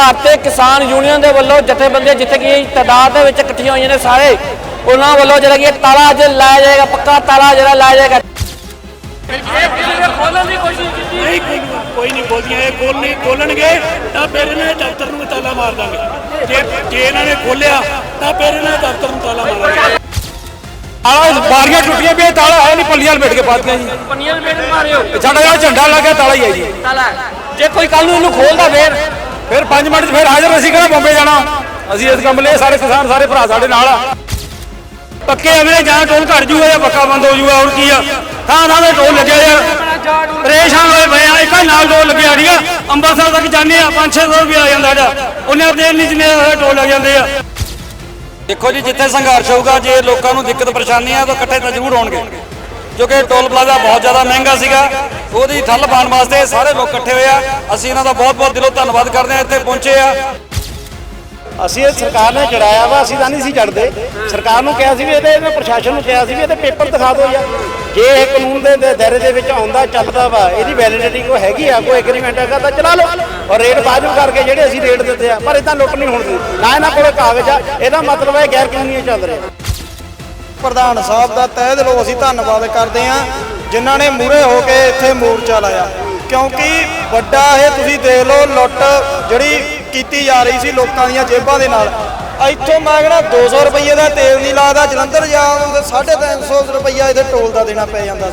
ਭਾਰਤੀ ਕਿਸਾਨ ਯੂਨੀਅਨ ਦੇ ਵੱਲੋਂ ਜਥੇਬੰਦੀਆਂ ਜਿੱਥੇ ਕਿ ਤਾਦਾਦ ਦੇ ਵਿੱਚ ਇਕੱਠੀਆਂ ਹੋਈਆਂ ਨੇ ਸਾਰੇ ਉਹਨਾਂ ਵੱਲੋਂ ਜਿਹੜਾ ਕਿ ਇਹ ਤਾਲਾ ਅੱਜ ਲਾਇਆ ਜਾਏਗਾ ਪੱਕਾ ਤਾਲਾ ਜਿਹੜਾ ਲਾਇਆ ਜਾਏਗਾ। ਖੋਲਣ ਦੀ ਕੋਸ਼ਿਸ਼ ਕੀਤੀ ਨਹੀਂ ਕੋਈ ਕੋਈ ਨਹੀਂ ਖੋਲਦੀਆਂ ਇਹ ਖੋਲ ਨਹੀਂ ਖੋਲਣਗੇ ਤਾਂ ਫਿਰ ਇਹਨਾਂ ਦੇ ਦਫ਼ਤਰ ਨੂੰ ਤਾਲਾ ਮਾਰ ਦਾਂਗੇ। ਜੇ ਜੇ ਇਹਨਾਂ ਨੇ ਖੋਲਿਆ ਤਾਂ ਫਿਰ ਇਹਨਾਂ ਦੇ ਦਫ਼ਤਰ ਨੂੰ ਤਾਲਾ ਮਾਰਾਂਗੇ। ਤਾਲਾ ਬਾਰੀਆਂ ਟੁੱਟੀਆਂ ਵੀ ਤਾਲਾ ਹੈ ਨਹੀਂ ਪੱਲੀਆਂ ਲਪੇਟ ਕੇ ਪਾਤੀਆਂ ਜੀ। ਪਨੀਆਂ ਦੇ ਮੇਟ ਮਾਰਿਓ। ਸਾਡਾ ਜਿਹੜਾ ਝੰਡਾ ਲੱਗਿਆ ਤਾਲਾ ਹੀ ਹੈ ਜੀ। ਤਾਲਾ ਜੇ ਕੋਈ ਕੱਲ ਨੂੰ ਇਹਨੂੰ ਖੋਲਦਾ ਫੇਰ ਫਿਰ 5 ਮਿੰਟ 'ਚ ਫਿਰ ਹਾਜ਼ਰ ਅਸੀਂ ਕਿਹੜਾ ਬੰਬੇ ਜਾਣਾ? ਅਸੀਂ ਇਸ ਕੰਮ ਲਈ ਸਾਰੇ ਕਿਸਾਨ, ਸਾਰੇ ਭਰਾ ਸਾਡੇ ਨਾਲ ਆ। ਪੱਕੇ ਅਗਲੇ ਜਾਂ ਟੋਲ ਘਟ ਜੂਗਾ ਜਾਂ ਪੱਕਾ ਬੰਦ ਹੋ ਜੂਗਾ, ਹੋਰ ਕੀ ਆ? ਥਾਂ ਥਾਂ ਤੇ ਟੋਲ ਲੱਗਿਆ ਯਾਰ ਪਰੇਸ਼ਾਨ ਹੋਏ ਪਏ ਆ, ਇੱਕ ਨਾਲ ਟੋਲ ਲੱਗਿਆ, ਠੀਕ ਆ? ਅੰਮ੍ਰਿਤਸਰ ਤੱਕ ਜਾਂਦੇ ਆ 5-600 ਰੁਪਏ ਆ ਜਾਂਦਾ ਸਾਡਾ। ਉਹਨੇ ਦੇਰ ਨਹੀਂ ਜਿੰਨੇ ਟੋਲ ਲੱਗ ਜਾਂਦੇ ਆ। ਦੇਖੋ ਜੀ, ਜਿੱਥੇ ਸੰਘਰਸ਼ ਹੋਊਗਾ, ਜੇ ਲੋਕਾਂ ਨੂੰ ਦਿੱਕਤ ਪਰੇਸ਼ਾਨੀ ਆ ਤਾਂ ਇਕੱਠੇ ਤਾਂ ਜ਼ਰੂਰ ਹੋਣਗੇ। ਕਿਉਂਕਿ ਟੋਲ ਪਲਾਜ਼ਾ ਬਹੁਤ ਜ਼ਿਆਦਾ ਮਹਿੰਗਾ ਸੀਗਾ। ਉਹਦੀ ਠੱਲ ਪਾਉਣ ਵਾਸਤੇ ਸਾਰੇ ਲੋਕ ਇਕੱਠੇ ਹੋਏ ਆ। ਅਸੀਂ ਇਹਨਾਂ ਦਾ ਬਹੁਤ ਬਹੁਤ ਦਿਲੋਂ ਧੰਨਵਾਦ ਕਰਦੇ ਆ ਇੱਥੇ ਪਹੁੰਚੇ ਆ। ਅਸੀਂ ਇਹ ਸਰਕਾਰ ਨੇ ਜੜਾਇਆ ਵਾ, ਅਸੀਂ ਤਾਂ ਨਹੀਂ ਸੀ ਜੜਦੇ ਸਰਕਾਰ ਨੂੰ ਕਿਹਾ ਸੀ ਵੀ ਇਹਦੇ ਇਹਨੇ ਪ੍ਰਸ਼ਾਸਨ ਨੂੰ ਕਿਹਾ ਸੀ ਵੀ ਇਹਦੇ ਪੇਪਰ ਦਿਖਾ ਦਿਓ ਯਾਰ। ਜੇ ਇਹ ਕਾਨੂੰਨ ਦੇ ਦਾਇਰੇ ਦੇ ਵਿੱਚ ਆਉਂਦਾ, ਚੱਲਦਾ ਵਾ, ਇਹਦੀ ਵੈਲਿਡਿਟੀ ਕੋਈ ਹੈਗੀ ਆ, ਕੋਈ ਐਗਰੀਮੈਂਟ ਹੈਗਾ, ਤਾਂ ਚਲਾ ਲਓ। ਔਰ ਰੇਟ ਵਾਜਬ ਕਰਕੇ ਜਿਹੜੇ ਅਸੀਂ ਰੇਟ ਦਿੱਤੇ ਆ, ਪਰ ਇਦਾਂ ਲੁੱਟ ਨਹੀਂ ਹੋਣ ਨਾ ਇਹਨਾਂ ਕੋਲੇ ਕਾਗਜ਼ ਆ, ਇਹਦਾ ਮਤਲਬ ਹੈ ਗੈਰ ਕਾਨੂੰਨੀ ਚੱਲ ਰਿਹਾ। ਪ੍ਰਧਾਨ ਸਾਹਿਬ ਦਾ ਤਹਿ ਦਿਲੋਂ ਅਸੀਂ ਧੰਨਵਾਦ ਕਰਦੇ ਹਾਂ, ਜਿਨ੍ਹਾਂ ਨੇ ਮੂਰੇ ਹੋ ਕੇ ਇੱਥੇ ਮੋਰਚਾ ਲਾਇਆ। ਕਿਉਂਕਿ ਵੱਡਾ ਇਹ ਤੁਸੀਂ ਦੇਖ ਲਓ, ਲੁੱਟ ਜਿਹੜੀ ਕੀਤੀ ਜਾ ਰਹੀ ਸੀ ਲੋਕਾਂ ਦੀਆਂ ਜੇਬਾਂ ਦੇ ਨਾਲ। ਇੱਥੋਂ ਮੈਂ ਕਹਿੰਦਾ 200 ਰੁਪਏ ਦਾ ਤੇਲ ਨਹੀਂ ਲੱਗਦਾ ਜਲੰਧਰ ਜਾਣ ਨੂੰ ਤੇ 350 ਰੁਪਈਆ ਇਹਦੇ ਟੋਲ ਦਾ ਦੇਣਾ ਪੈ ਜਾਂਦਾ